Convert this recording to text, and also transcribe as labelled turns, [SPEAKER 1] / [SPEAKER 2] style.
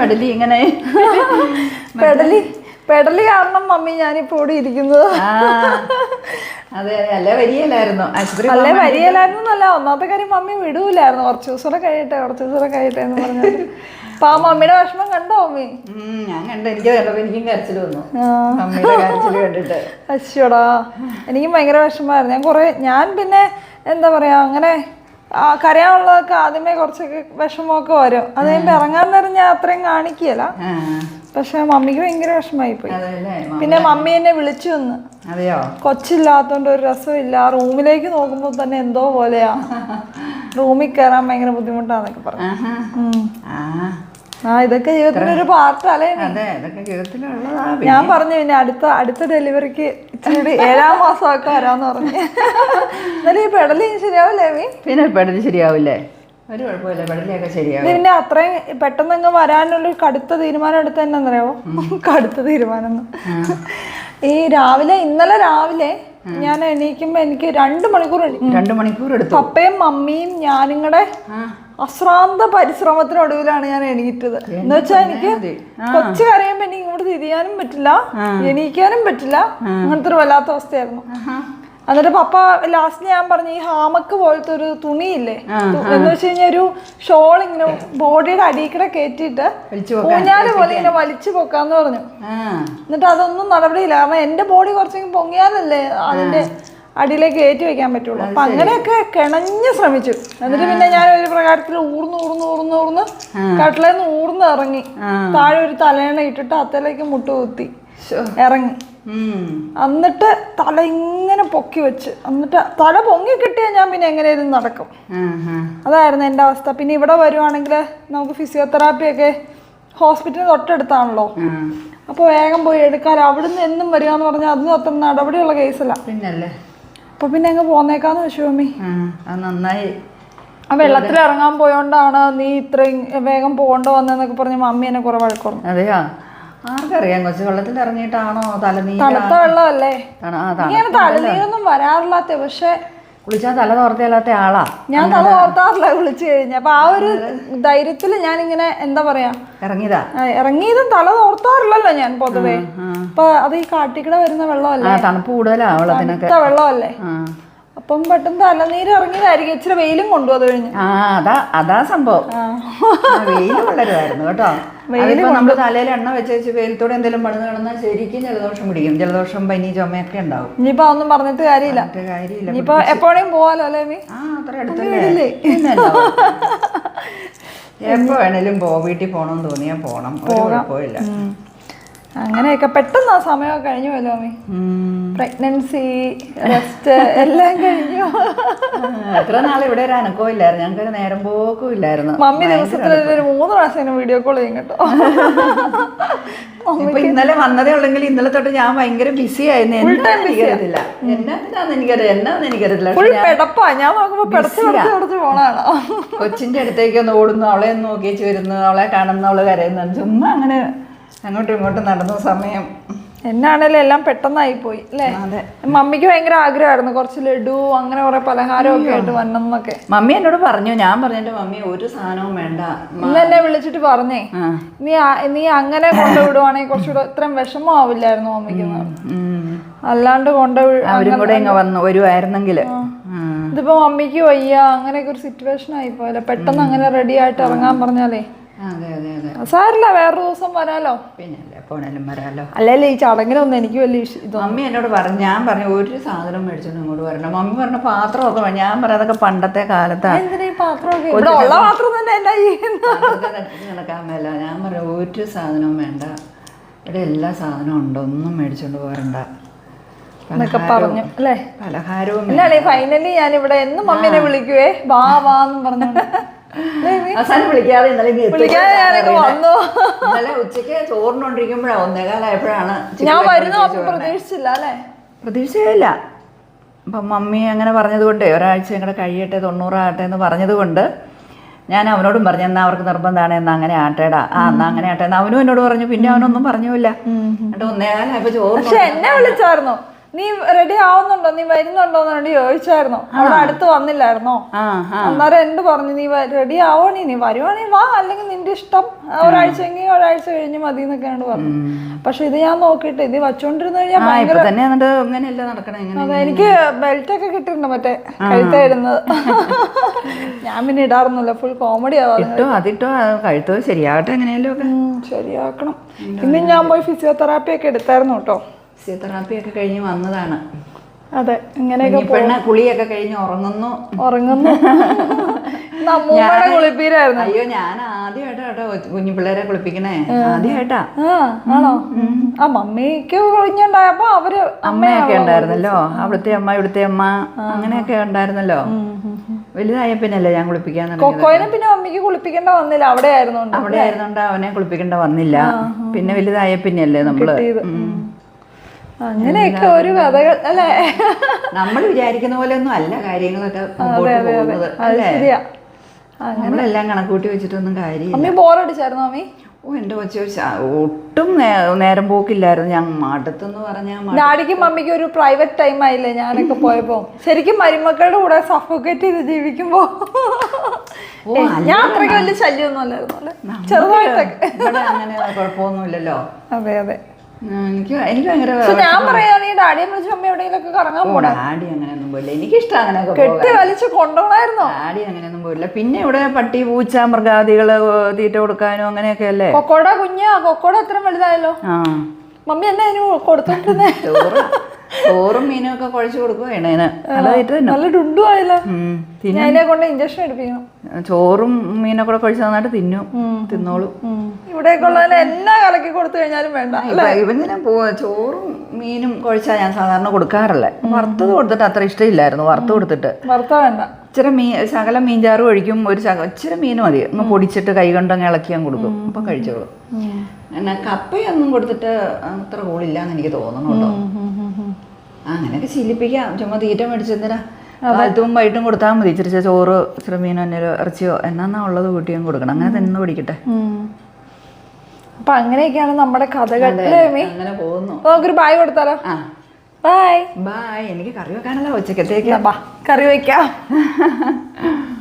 [SPEAKER 1] പെടലി ഇങ്ങനെ.
[SPEAKER 2] പെടലി പെടലി കാരണം മമ്മി ഞാനിപ്പോ ഇവിടെ ഇരിക്കുന്നത്.
[SPEAKER 1] അതെ അല്ല അല്ലേ വരികയില്ലായിരുന്നു? ആശുപത്രി
[SPEAKER 2] അല്ല വരികയില്ലായിരുന്നു എന്നല്ല ഒന്നാമത്തെ കാര്യം മമ്മി വിടൂലായിരുന്നു കുറച്ച് ദിവസം കൂടെ കഴിയട്ടെ കുറച്ച് ദിവസം കൂടെ കഴിയട്ടെ എന്ന് പറഞ്ഞിട്ട്. അപ്പൊ ആ മമ്മിയുടെ വിഷമം കണ്ടോ മമ്മി?
[SPEAKER 1] ഞാൻ കണ്ടു. എനിക്ക് കണ്ടപ്പോ എനിക്കും കരച്ചിൽ വന്നു. കരച്ചിൽ കണ്ടിട്ട്.
[SPEAKER 2] അശ്വടാ എനിക്കും ഭയങ്കര വിഷമമായിരുന്നു. ഞാൻ കുറേ ഞാൻ പിന്നെ എന്താ പറയാ അങ്ങനെ കരയാനുള്ളതൊക്കെ ആദ്യമേ കുറച്ചൊക്കെ വിഷമമൊക്കെ വരും. അത് കഴിയുമ്പോൾ ഇറങ്ങാൻ നേരം ഞാൻ അത്രയും കാണിക്കുകയില്ല.
[SPEAKER 1] ആ.
[SPEAKER 2] പക്ഷെ മമ്മിക്ക് ഭയങ്കര വിഷമമായി പോയി പിന്നെ മമ്മി എന്നെ വിളിച്ചു വന്ന്. കൊച്ചില്ലാത്തോണ്ട് ഒരു രസമില്ല. റൂമിലേക്ക് നോക്കുമ്പോൾ തന്നെ എന്തോ പോലെയാ. റൂമിൽ കയറാൻ ഭയങ്കര ബുദ്ധിമുട്ടാന്നൊക്കെ പറഞ്ഞു.
[SPEAKER 1] ആ
[SPEAKER 2] ഇതൊക്കെ ജീവിതത്തിന്റെ ഒരു പാർട്ടല്ലേ
[SPEAKER 1] അതെ
[SPEAKER 2] ഞാൻ പറഞ്ഞു പിന്നെ അടുത്ത അടുത്ത ഡെലിവറിക്ക് ഇച്ചിരി ഏഴാം മാസമൊക്കെ വരാന്ന് പറഞ്ഞു. എന്നാലും ഈ പെടലി ശരിയാവില്ലേ മീ
[SPEAKER 1] പിന്നെ പെടലി ശരിയാവില്ലേ? ഒരു കുഴപ്പമില്ല പെടലിയൊക്കെ ശരിയാവും.
[SPEAKER 2] ഇതിന്റെ അത്രയും പെട്ടെന്ന് അങ്ങ് വരാനുള്ള കടുത്ത തീരുമാനം എടുത്ത എന്നറിയാവോ കടുത്ത തീരുമാനം ഈ രാവിലെ ഇന്നലെ രാവിലെ ഞാൻ എണീക്കുമ്പോ എനിക്ക് രണ്ട് മണിക്കൂർ
[SPEAKER 1] രണ്ടു മണിക്കൂർ എടുത്തു.
[SPEAKER 2] പപ്പയും മമ്മിയും ഞാനും കൂടെ അശ്രാന്ത പരിശ്രമത്തിനൊടുവിലാണ് ഞാൻ എണീറ്റത്. എന്ന് വെച്ചാൽ എനിക്ക്. കൊച്ചു കരയുമ്പോ എനിക്ക് ഇങ്ങോട്ട് തിരിയാനും പറ്റില്ല എണീക്കാനും പറ്റില്ല. അങ്ങനത്തെ ഒരു വല്ലാത്ത അവസ്ഥയായിരുന്നു. എന്നിട്ട് പപ്പ ലാസ്റ്റ് ഞാൻ പറഞ്ഞു ഈ ഹാമക്ക് പോലത്തെ ഒരു തുണിയില്ലേ? എന്ന് വെച്ച് കഴിഞ്ഞാൽ ഒരു ഷോൾ ഇങ്ങനെ ബോഡിയുടെ അടിയിക്കടെ കൂടെ കയറ്റിയിട്ട് ഊഞ്ഞാൽ പോലെ ഇങ്ങനെ വലിച്ചു പൊക്കാന്ന് പറഞ്ഞു. എന്നിട്ട് അതൊന്നും നടപടിയില്ല. കാരണം എന്റെ ബോഡി കുറച്ചെങ്കിലും പൊങ്ങിയാലല്ലേ അതിന്റെ അടിയിലേക്ക് കയറ്റി വെക്കാൻ പറ്റുള്ളൂ. അപ്പൊ അങ്ങനെയൊക്കെ കിണഞ്ഞ് ശ്രമിച്ചു. എന്നിട്ട് പിന്നെ ഞാൻ ഒരു പ്രകാരത്തിൽ ഊർന്ന് ഊർന്ന് ഊർന്ന് ഊർന്ന് കട്ടിലേന്ന് ഊർന്ന് ഇറങ്ങി. താഴെ ഒരു തലേണ ഇട്ടിട്ട് അത്തലേക്ക് മുട്ടുകുത്തി. ഇറങ്ങി. എന്നിട്ട് തല ഇങ്ങനെ പൊക്കി വെച്ച്. എന്നിട്ട് തല പൊങ്ങി കിട്ടിയാൽ ഞാൻ പിന്നെ എങ്ങനെയായിരുന്നു നടക്കും. അതായിരുന്നു എന്റെ അവസ്ഥ. പിന്നെ ഇവിടെ വരുവാണെങ്കിൽ നമുക്ക് ഫിസിയോതെറാപ്പി ഒക്കെ ഹോസ്പിറ്റലിൽ തൊട്ടടുത്താണല്ലോ. അപ്പോൾ വേഗം പോയി എടുക്കാൻ അവിടുന്ന് എന്നും വരിക എന്ന് പറഞ്ഞാൽ അതിന് അത്ര നടപടിയുള്ള കേസല്ല
[SPEAKER 1] പിന്നല്ലേ?
[SPEAKER 2] അപ്പൊ പിന്നെ അങ്ങ് പോന്നേക്കാന്ന്
[SPEAKER 1] ആ നന്നായി.
[SPEAKER 2] ആ വെള്ളത്തിൽ ഇറങ്ങാൻ പോയോണ്ടാണ് നീ ഇത്രയും വേഗം പോകണ്ടോ വന്നെന്നൊക്കെ പറഞ്ഞ് മമ്മി എന്നെ കുറെ വഴക്കുറഞ്ഞു.
[SPEAKER 1] അതെയോ? ആർക്കറിയാം? കൊച്ചു വെള്ളത്തിൽ ഇറങ്ങിയിട്ടാണോ തലനീര്?
[SPEAKER 2] തണുത്ത വെള്ളമല്ലേ? ഇങ്ങനെ തലനീരൊന്നും വരാറില്ലാത്ത പക്ഷെ
[SPEAKER 1] കുളിച്ചാൽ തല തോർത്തിയല്ലാത്ത ആളാ.
[SPEAKER 2] ഞാൻ തല തോർത്താറില്ല കുളിച്ചു കഴിഞ്ഞ. അപ്പൊ ആ ഒരു ധൈര്യത്തിൽ ഇങ്ങനെ എന്താ പറയാ?
[SPEAKER 1] ഇറങ്ങിയതാ?
[SPEAKER 2] ഇറങ്ങിയതും തല തോർത്താറില്ലല്ലോ ഞാൻ പൊതുവേ. അപ്പൊ അത് ഈ കാട്ടിക്കട വരുന്ന വെള്ളമല്ലേ?
[SPEAKER 1] തണുപ്പ് കൂടുതലാ വെള്ളത്തിനൊക്കെ.
[SPEAKER 2] വെള്ളമല്ലേ? അപ്പം പെട്ടെന്ന് തലനീര് ഇറങ്ങിയതായിരിക്കും. ഇച്ചിരി വെയിലും കൊണ്ടു അത് കഴിഞ്ഞ്.
[SPEAKER 1] ആ അതാ അതാ സംഭവം. വെയിൽ വളരുമായിരുന്നു കേട്ടോ. അതിപ്പോ നമ്മൾ തലയിൽ എണ്ണ വെച്ച് വെച്ച് വെയിലത്തോടെ എന്തെങ്കിലും പണിത് കിടന്നാൽ ശരിക്കും ജലദോഷം പിടിക്കും. ജലദോഷം പനി ചുമയൊക്കെ ഉണ്ടാവും.
[SPEAKER 2] ഇനിയിപ്പോ ഒന്നും പറഞ്ഞിട്ട് കാര്യമില്ല.
[SPEAKER 1] കാര്യമില്ല.
[SPEAKER 2] ഇനിയിപ്പോ എപ്പോഴേലും പോവാലോ അല്ലേ
[SPEAKER 1] ആ അത്ര അടുത്തല്ലേ? എപ്പോ വേണേലും പോ വീട്ടിൽ പോണം തോന്നിയാ പോണം. ഒരു കുഴപ്പമില്ല
[SPEAKER 2] ഉം. അങ്ങനെയൊക്കെ പെട്ടെന്ന് ആ സമയമൊക്കെ കഴിഞ്ഞു പോയല്ലോ
[SPEAKER 1] അമ്മ.
[SPEAKER 2] പ്രഗ്നൻസി റെസ്റ്റ് എല്ലാം കഴിഞ്ഞു.
[SPEAKER 1] എത്ര നാൾ ഇവിടെ ഒരു അനക്കവും ഇല്ലായിരുന്നു. ഞങ്ങൾക്ക് നേരം പോക്കും ഇല്ലായിരുന്നു.
[SPEAKER 2] മമ്മി ദിവസത്തിൽ ഒരു മൂന്ന് പ്രാവശ്യം വീഡിയോ കോൾ ചെയ്യും കേട്ടോ.
[SPEAKER 1] ഇപ്പൊ ഇന്നലെ വന്നതേ ഉള്ളെങ്കിൽ ഇന്നലെ തൊട്ട് ഞാൻ ഭയങ്കര ബിസി ആയിരുന്നു. എനിക്കറിയത്തില്ല. എന്നാന്ന് എനിക്കറിയാം എന്നാന്ന് പക്ഷെ
[SPEAKER 2] പെടപ്പാ. ഞാൻ നോക്കുമ്പോ പെടച്ച് പെടച്ച് പോണാണ്.
[SPEAKER 1] കൊച്ചിന്റെ അടുത്തേക്ക് ഒന്ന് ഓടുന്നു. അവളെ ഒന്ന് നോക്കിയേച്ച് വരുന്നു. അവളെ കാണുന്നു. അവൾ കരയുന്നു. ചുമ്മാ അങ്ങനെ അങ്ങോട്ടും ഇങ്ങോട്ടും നടന്ന സമയം.
[SPEAKER 2] എന്നാണേലും എല്ലാം പെട്ടെന്നായി പോയി അല്ലേ മമ്മിക്ക് ഭയങ്കര ആഗ്രഹമായിരുന്നു കുറച്ച് ലഡു അങ്ങനെ കുറെ പലഹാരമൊക്കെ ആയിട്ട് വന്നൊക്കെ
[SPEAKER 1] മമ്മി എന്നോട് പറഞ്ഞു ഞാൻ പറഞ്ഞിട്ട് മമ്മി ഒരു സാധനവും വേണ്ട.
[SPEAKER 2] ഇന്ന് എന്നെ വിളിച്ചിട്ട് പറഞ്ഞേ നീ നീ അങ്ങനെ കൊണ്ടുവിടുവാണെങ്കിൽ കുറച്ചുകൂടെ ഇത്രയും വിഷമം ആവില്ലായിരുന്നു
[SPEAKER 1] മമ്മിക്ക്.
[SPEAKER 2] അല്ലാണ്ട് കൊണ്ടുപോയി
[SPEAKER 1] അവരും കൂടെ ഇങ്ങ വന്നു വരുവായിരുന്നെങ്കിൽ
[SPEAKER 2] ഇതിപ്പോ മമ്മിക്ക് വയ്യ അങ്ങനെയൊക്കെ ഒരു സിറ്റുവേഷൻ ആയി പോയല്ലേ പെട്ടെന്ന് അങ്ങനെ റെഡി ആയിട്ട് ഇറങ്ങാൻ പറഞ്ഞാലേ.
[SPEAKER 1] അതെ അതെ അതെ.
[SPEAKER 2] സാരില്ല വേറൊരു ദിവസം വരാലോ?
[SPEAKER 1] പിന്നെ പോണേലും വരാലോ.
[SPEAKER 2] അല്ലല്ലേ ഈ ചടങ്ങിനൊന്നും എനിക്ക് വലിയ ഇതൊന്നും
[SPEAKER 1] മമ്മി എന്നോട് പറഞ്ഞു ഞാൻ പറഞ്ഞു ഒരു സാധനം മേടിച്ചോണ്ട് ഇങ്ങോട്ട് വരണം. മമ്മി പറഞ്ഞ പാത്രമൊക്കെ. ഞാൻ പറയാം അതൊക്കെ പണ്ടത്തെ കാലത്താണ്
[SPEAKER 2] ഉള്ള പാത്രം തന്നെ എന്നാ ചെയ്യുന്നു?
[SPEAKER 1] നടക്കാൻ മേല. ഞാൻ പറഞ്ഞു ഒരു സാധനവും വേണ്ട. ഇവിടെ എല്ലാ സാധനവും ഉണ്ട്. ഒന്നും മേടിച്ചോണ്ട് പോരണ്ട.
[SPEAKER 2] എന്നൊക്കെ പറഞ്ഞു അല്ലേ?
[SPEAKER 1] പലഹാരവും
[SPEAKER 2] ഫൈനലി ഞാൻ ഇവിടെ എന്നും മമ്മീനെ വിളിക്കുവേ. വാ എന്ന് പറഞ്ഞു
[SPEAKER 1] അവസാനം വിളിക്കാതെ ഇന്നലെ
[SPEAKER 2] വന്നു.
[SPEAKER 1] ഇന്നലെ ഉച്ചയ്ക്ക് ചോറിനോണ്ടിരിക്കുമ്പോഴാണ് ഒന്നേകാലായപ്പോഴാണ്
[SPEAKER 2] ഞാൻ വരുന്നു പ്രതീക്ഷിച്ചില്ല അല്ലേ?
[SPEAKER 1] പ്രതീക്ഷയില്ല അപ്പം മമ്മി അങ്ങനെ പറഞ്ഞതുകൊണ്ട് ഒരാഴ്ച ഞങ്ങളുടെ കഴിയട്ടെ തൊണ്ണൂറാകട്ടെ എന്ന് പറഞ്ഞതുകൊണ്ട് ഞാൻ അവനോടും പറഞ്ഞു എന്നാൽ അവർക്ക് നിർബന്ധമാണ് എന്നാൽ അങ്ങനെ ആട്ടേടാ. ആ എന്നാ അങ്ങനെ ആട്ടെ എന്നാ അവനും എന്നോട് പറഞ്ഞു പിന്നെ അവനൊന്നും പറഞ്ഞില്ല എന്നിട്ട് ഒന്നേകാലായപ്പോൾ ചോറ്
[SPEAKER 2] പക്ഷെ എന്നെ വിളിച്ചായിരുന്നു. നീ റെഡി ആവുന്നുണ്ടോ? നീ വരുന്നുണ്ടോ വേണ്ടി ചോദിച്ചായിരുന്നോ. അവിടെ അടുത്ത് വന്നില്ലായിരുന്നോ? അന്നേരം എന്ത് പറഞ്ഞു? നീ റെഡി ആവണി നീ? വരുവാണെങ്കിൽ വാ അല്ലെങ്കിൽ നിന്റെ ഇഷ്ടം. ഒരാഴ്ചയെങ്കിൽ ഒരാഴ്ച കഴിഞ്ഞ് മതി എന്നൊക്കെയാണ് പറഞ്ഞു. പക്ഷെ ഇത് ഞാൻ നോക്കിയിട്ട് ഇത് വച്ചോണ്ടിരുന്നു കഴിഞ്ഞാൽ എനിക്ക് ബെൽറ്റ് ഒക്കെ കിട്ടിയിട്ടുണ്ട് മറ്റേ കഴുത്തായിരുന്നത് ഞാൻ പിന്നെ ഇടാറൊന്നുമില്ല. ഫുൾ കോമഡി
[SPEAKER 1] ആവാറുണ്ട് അതിട്ടോ അത് കഴുത്തോ ശരിയാകട്ടെ എങ്ങനെയല്ലോ ഒക്കെ
[SPEAKER 2] ശരിയാക്കണം. ഇന്ന് ഞാൻ പോയി ഫിസിയോതെറാപ്പി ഒക്കെ എടുത്തായിരുന്നു കേട്ടോ.
[SPEAKER 1] ഫിസിയോതെറാപ്പി ഒക്കെ കഴിഞ്ഞ് വന്നതാണ്.
[SPEAKER 2] അതെ ഇങ്ങനെയൊക്കെ
[SPEAKER 1] പെണ്ണ കുളിയൊക്കെ കഴിഞ്ഞ് ഉറങ്ങുന്നു.
[SPEAKER 2] ഉറങ്ങുന്നു. കുളിപ്പീരായിരുന്നു
[SPEAKER 1] അയ്യോ ഞാൻ ആദ്യമായിട്ടാ കേട്ടോ കുഞ്ഞു പിള്ളേരെ കുളിപ്പിക്കണേ ആദ്യമായിട്ടാ.
[SPEAKER 2] ആണോ? ആ മമ്മിക്ക് കുഴിഞ്ഞുണ്ടായപ്പോ അവർ
[SPEAKER 1] അമ്മയൊക്കെ ഉണ്ടായിരുന്നല്ലോ. അവിടുത്തെ അമ്മ ഇവിടുത്തെ അമ്മ അങ്ങനെയൊക്കെ ഉണ്ടായിരുന്നല്ലോ. വലുതായ പിന്നല്ലേ ഞാൻ കുളിപ്പിക്കാൻ
[SPEAKER 2] കൊക്കോയിനെ പിന്നെ അമ്മയ്ക്ക് കുളിപ്പിക്കേണ്ട വന്നില്ല. അവിടെ ആയിരുന്നു
[SPEAKER 1] അവിടെ ആയിരുന്നോണ്ട് അവനെ കുളിപ്പിക്കേണ്ട വന്നില്ല. പിന്നെ വലുതായ പിന്നെയല്ലേ നമ്മൾ.
[SPEAKER 2] അങ്ങനെയൊക്കെ ഒരു കഥകൾ അല്ലേ?
[SPEAKER 1] നമ്മൾ വിചാരിക്കുന്ന പോലെ ഒന്നും അല്ല കാര്യങ്ങളൊക്കെ
[SPEAKER 2] ശരിയാ.
[SPEAKER 1] നമ്മളെല്ലാം കണക്കൂട്ടി വെച്ചിട്ടൊന്നും
[SPEAKER 2] ബോറടിച്ചായിരുന്നു അമ്മി?
[SPEAKER 1] ഓ എന്റെ കൊച്ചു ഒട്ടും നേരം പോക്കില്ലായിരുന്നു. ഞാൻ മടുത്തെന്ന് പറഞ്ഞാൽ
[SPEAKER 2] ഡാഡിക്കും മമ്മിക്കും ഒരു പ്രൈവറ്റ് ടൈം ആയില്ലേ ഞാനൊക്കെ പോയപ്പോ. ശരിക്കും മരുമക്കളുടെ കൂടെ സഫോക്കേറ്റ് ചെയ്ത് ജീവിക്കുമ്പോ. ഞാൻ അത്രയ്ക്ക് വലിയ ശല്യമൊന്നും അല്ലായിരുന്നു അല്ലേ ചെറുതായിട്ടൊക്കെ
[SPEAKER 1] അങ്ങനെ കുഴപ്പമൊന്നുമില്ലല്ലോ.
[SPEAKER 2] അതെ അതെ.
[SPEAKER 1] എനിക്ക് എനിക്ക് ഭയങ്കര
[SPEAKER 2] പക്ഷെ ഞാൻ പറയുകയാണെങ്കിൽ ഡാഡിയെ വിളിച്ച് മമ്മി എവിടെയെങ്കിലൊക്കെ കറങ്ങാൻ പോടാ
[SPEAKER 1] ആടി അങ്ങനെയൊന്നും പോയില്ല. എനിക്കിഷ്ടം അങ്ങനെ
[SPEAKER 2] കെട്ടി വലിച്ച് കൊണ്ടുപോകണമായിരുന്നോ
[SPEAKER 1] ആടി അങ്ങനെയൊന്നും പോയില്ല. പിന്നെ ഇവിടെ പട്ടി പൂച്ച മൃഗാദികൾ തീറ്റ കൊടുക്കാനും അങ്ങനെയൊക്കെ അല്ലേ?
[SPEAKER 2] കൊക്കോട കുഞ്ഞാ കൊക്കോട എത്ര വലുതായല്ലോ.
[SPEAKER 1] ആ.
[SPEAKER 2] മമ്മി എന്നെ അതിന് കൊടുത്തോണ്ടിരുന്നേ.
[SPEAKER 1] ചോറ് മീനും ഒക്കെ കുഴച്ച് കൊടുക്കും നല്ല
[SPEAKER 2] ആയല്ലോ. അതിനെ കൊണ്ട് ഇഞ്ചക്ഷൻ എടുപ്പിക്കും.
[SPEAKER 1] ചോറും മീനൊക്കെ കൂടെ കുഴച്ച് നന്നായിട്ട് തിന്നും. തിന്നോളും.
[SPEAKER 2] ഇവിടെ എന്നാ കലക്കി കൊടുത്തു കഴിഞ്ഞാലും വേണ്ട
[SPEAKER 1] പോ ചോറും മീനും കുഴച്ചാ ഞാൻ സാധാരണ കൊടുക്കാറില്ല. വറുത്തത് കൊടുത്തിട്ട് അത്ര ഇഷ്ടമില്ലായിരുന്നു വറുത്ത് കൊടുത്തിട്ട്.
[SPEAKER 2] വറുത്ത വേണ്ട.
[SPEAKER 1] ഇച്ചിരി മീൻ ശകലം മീൻചാറ് ഒഴിക്കും ഒരു ശക ഇച്ചിരി മീൻ മതി. അങ്ങ് പൊടിച്ചിട്ട് കൈ കൊണ്ടങ്ങ് ഇളക്കി ഞാൻ കൊടുക്കും. അപ്പം കഴിച്ചോളൂ. എന്നാ കപ്പയൊന്നും കൊടുത്തിട്ട് അത്ര കൂളില്ല എന്ന് എനിക്ക് തോന്നുന്നു കേട്ടോ അങ്ങനെയൊക്കെ ശീലിപ്പിക്കാം. ചുമ്മാ തീറ്റ മേടിച്ചെന്തിനാ കാലത്തും വൈകിട്ടും കൊടുത്താൽ മതി. ഇച്ചിരി ചോറ് ഇച്ചിരി മീനോ എന്നൊരു ഇറച്ചിയോ എന്നാ ഉള്ളത് കൂട്ടിയും കൊടുക്കണം. അങ്ങനെ തന്നെ പിടിക്കട്ടെ.
[SPEAKER 2] അപ്പൊ അങ്ങനെയൊക്കെയാണ് നമ്മുടെ കഥകൾ
[SPEAKER 1] അങ്ങനെ പോകുന്നു.
[SPEAKER 2] നമുക്കൊരു ബായ് കൊടുത്താലോ? ബായ്
[SPEAKER 1] ബായ് എനിക്ക് കറി വെക്കാനല്ലോ ഉച്ചക്കത്തേക്ക്.
[SPEAKER 2] കറി വയ്ക്കാം